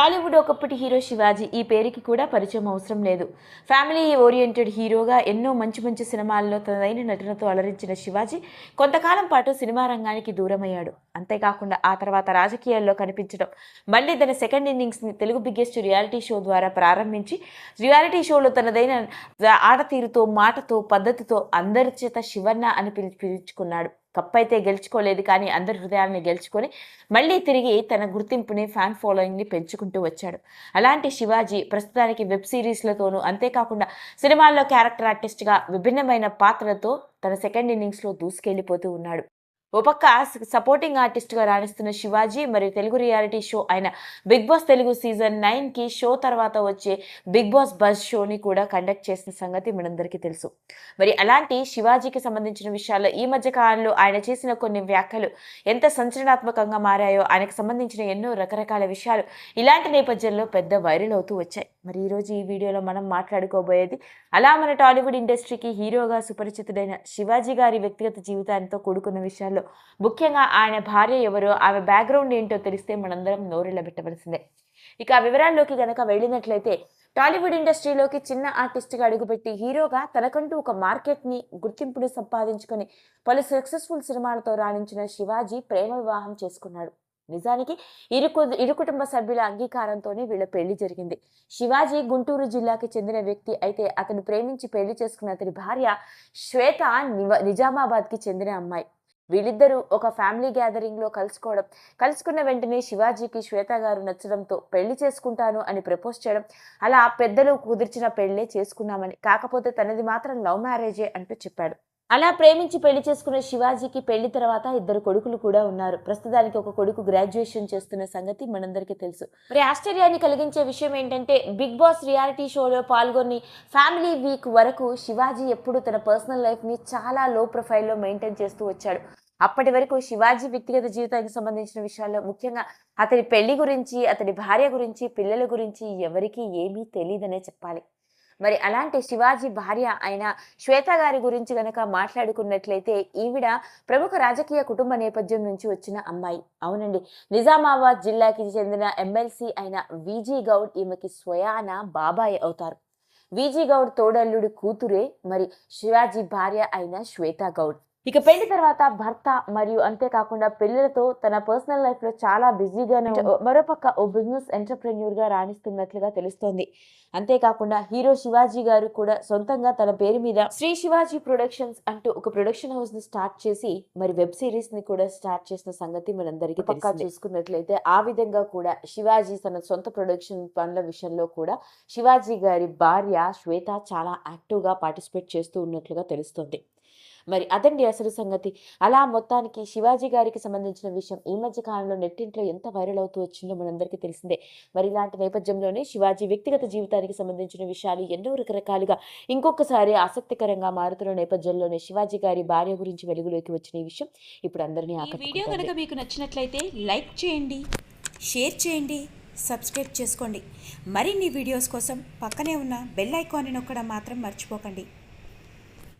టాలీవుడ్ ఒకప్పటి హీరో శివాజీ ఈ పేరుకి కూడా పరిచయం అవసరం లేదు. ఫ్యామిలీ ఓరియంటెడ్ హీరోగా ఎన్నో మంచి మంచి సినిమాల్లో తనదైన నటనతో అలరించిన శివాజీ కొంతకాలం పాటు సినిమా రంగానికి దూరమయ్యాడు. అంతేకాకుండా ఆ తర్వాత రాజకీయాల్లో కనిపించడం మళ్ళీ తన సెకండ్ ఇన్నింగ్స్ని తెలుగు బిగ్గెస్ట్ రియాలిటీ షో ద్వారా ప్రారంభించి రియాలిటీ షోలో తనదైన ఆడతీరుతో మాటతో పద్ధతితో అందరి చేత శివన్న అని పిలి పిలుచుకున్నాడు. కప్ అయితే గెలుచుకోలేదు కానీ అందరి హృదయాన్ని గెలుచుకొని మళ్ళీ తిరిగి తన గుర్తింపుని ఫ్యాన్ ఫాలోయింగ్ని పెంచుకుంటూ వచ్చాడు. అలాంటి శివాజీ ప్రస్తుతానికి వెబ్ సిరీస్లతోనూ అంతేకాకుండా సినిమాల్లో క్యారెక్టర్ ఆర్టిస్ట్గా విభిన్నమైన పాత్రలతో తన సెకండ్ ఇన్నింగ్స్లో దూసుకెళ్ళిపోతూ ఉన్నాడు. ఓ పక్క సపోర్టింగ్ ఆర్టిస్ట్గా రాణిస్తున్న శివాజీ మరియు తెలుగు రియాలిటీ షో అయిన బిగ్ బాస్ తెలుగు సీజన్ నైన్కి షో తర్వాత వచ్చే బిగ్ బాస్ బజ్ షోని కూడా కండక్ట్ చేసిన సంగతి మనందరికీ తెలుసు. మరి అలాంటి శివాజీకి సంబంధించిన విషయాల్లో ఈ మధ్య కాలంలో ఆయన చేసిన కొన్ని వ్యాఖ్యలు ఎంత సంచలనాత్మకంగా మారాయో ఆయనకు సంబంధించిన ఎన్నో రకరకాల విషయాలు ఇలాంటి నేపథ్యంలో పెద్ద వైరల్ అవుతూ వచ్చాయి. మరి ఈరోజు ఈ వీడియోలో మనం మాట్లాడుకోబోయేది అలా మన టాలీవుడ్ ఇండస్ట్రీకి హీరోగా సుపరిచితుడైన శివాజీ గారి వ్యక్తిగత జీవితాంతో కూడుకున్న విషయాల్లో ముఖ్యంగా ఆయన భార్య ఎవరో ఆమె బ్యాక్గ్రౌండ్ ఏంటో తెలిస్తే మనందరం నోరెళ్ళబెట్టవలసిందే. ఇక ఆ వివరాల్లోకి గనక వెళ్ళినట్లయితే టాలీవుడ్ ఇండస్ట్రీలోకి చిన్న ఆర్టిస్ట్గా అడుగుపెట్టి హీరోగా తనకంటూ ఒక మార్కెట్ని గుర్తింపును సంపాదించుకొని పలు సక్సెస్ఫుల్ సినిమాలతో రాణించిన శివాజీ ప్రేమ వివాహం చేసుకున్నాడు. నిజానికి ఇరు ఇరు కుటుంబ సభ్యుల అంగీకారంతోనే వీళ్ళ పెళ్ళి జరిగింది. శివాజీ గుంటూరు జిల్లాకి చెందిన వ్యక్తి అయితే అతను ప్రేమించి పెళ్ళి చేసుకున్న అతని భార్య శ్వేత నివ- నిజామాబాద్కి చెందిన అమ్మాయి. వీళ్ళిద్దరూ ఒక ఫ్యామిలీ గ్యాదరింగ్లో కలుసుకోవడం కలుసుకున్న వెంటనే శివాజీకి శ్వేత గారు నచ్చడంతో పెళ్ళి చేసుకుంటాను అని ప్రపోజ్ చేయడం అలా పెద్దలు కుదిర్చిన పెళ్ళే చేసుకున్నామని కాకపోతే తనది మాత్రం లవ్ మ్యారేజే అంటూ చెప్పాడు. అలా ప్రేమించి పెళ్ళి చేసుకున్న శివాజీకి పెళ్ళి తర్వాత ఇద్దరు కొడుకులు కూడా ఉన్నారు. ప్రస్తుతానికి ఒక కొడుకు గ్రాడ్యుయేషన్ చేస్తున్న సంగతి మనందరికీ తెలుసు. మరి ఆశ్చర్యాన్ని కలిగించే విషయం ఏంటంటే బిగ్ బాస్ రియాలిటీ షోలో పాల్గొని ఫ్యామిలీ వీక్ వరకు శివాజీ ఎప్పుడు తన పర్సనల్ లైఫ్ని చాలా లో ప్రొఫైల్లో మెయింటైన్ చేస్తూ వచ్చాడు. అప్పటి వరకు శివాజీ వ్యక్తిగత జీవితానికి సంబంధించిన విషయాల్లో ముఖ్యంగా అతని పెళ్ళి గురించి అతని భార్య గురించి పిల్లల గురించి ఎవరికీ ఏమీ తెలియదనే చెప్పాలి. మరి అలాంటి శివాజీ భార్య అయిన శ్వేత గారి గురించి గనక మాట్లాడుకున్నట్లయితే ఈవిడ ప్రముఖ రాజకీయ కుటుంబ నేపథ్యం నుంచి వచ్చిన అమ్మాయి. అవునండి. నిజామాబాద్ జిల్లాకి చెందిన ఎమ్మెల్సీ అయిన విజీ గౌడ్ ఈమెకి స్వయాన బాబాయ్ అవుతారు. విజీ గౌడ్ తోడల్లుడి కూతురే మరి శివాజీ భార్య అయిన శ్వేత గౌడ్. ఇక పెళ్ళి తర్వాత భర్త మరియు అంతేకాకుండా పెళ్ళిలతో తన పర్సనల్ లైఫ్లో చాలా బిజీగానే మరోపక్క ఓ బిజినెస్ ఎంటర్ప్రెన్యూర్గా రాణిస్తున్నట్లుగా తెలుస్తోంది. అంతేకాకుండా హీరో శివాజీ గారు కూడా సొంతంగా తన పేరు మీద శ్రీ శివాజీ ప్రొడక్షన్స్ అంటూ ఒక ప్రొడక్షన్ హౌస్ని స్టార్ట్ చేసి మరి వెబ్ సిరీస్ని కూడా స్టార్ట్ చేసిన సంగతి మనందరికీ పక్కా చూసుకున్నట్లయితే ఆ విధంగా కూడా శివాజీ తన సొంత ప్రొడక్షన్ పనుల విషయంలో కూడా శివాజీ గారి భార్య శ్వేత చాలా యాక్టివ్గా పార్టిసిపేట్ చేస్తూ ఉన్నట్లుగా తెలుస్తోంది. మరి అదండి అసలు సంగతి. అలా మొత్తానికి శివాజీ గారికి సంబంధించిన విషయం ఈ మధ్య కాలంలో నెట్టింట్లో ఎంత వైరల్ అవుతూ వచ్చిందో మనందరికీ తెలిసిందే. మరి ఇలాంటి నేపథ్యంలోనే శివాజీ వ్యక్తిగత జీవితానికి సంబంధించిన విషయాలు ఎన్నో రకరకాలుగా ఇంకొకసారి ఆసక్తికరంగా మారుతున్న నేపథ్యంలోనే శివాజీ గారి భార్య గురించి వెలుగులోకి వచ్చిన ఈ విషయం ఇప్పుడు అందరినీ వీడియో కనుక మీకు నచ్చినట్లయితే లైక్ చేయండి షేర్ చేయండి సబ్స్క్రైబ్ చేసుకోండి. మరిన్ని వీడియోస్ కోసం పక్కనే ఉన్న బెల్ ఐకాన్ని నొక్కడం మాత్రం మర్చిపోకండి.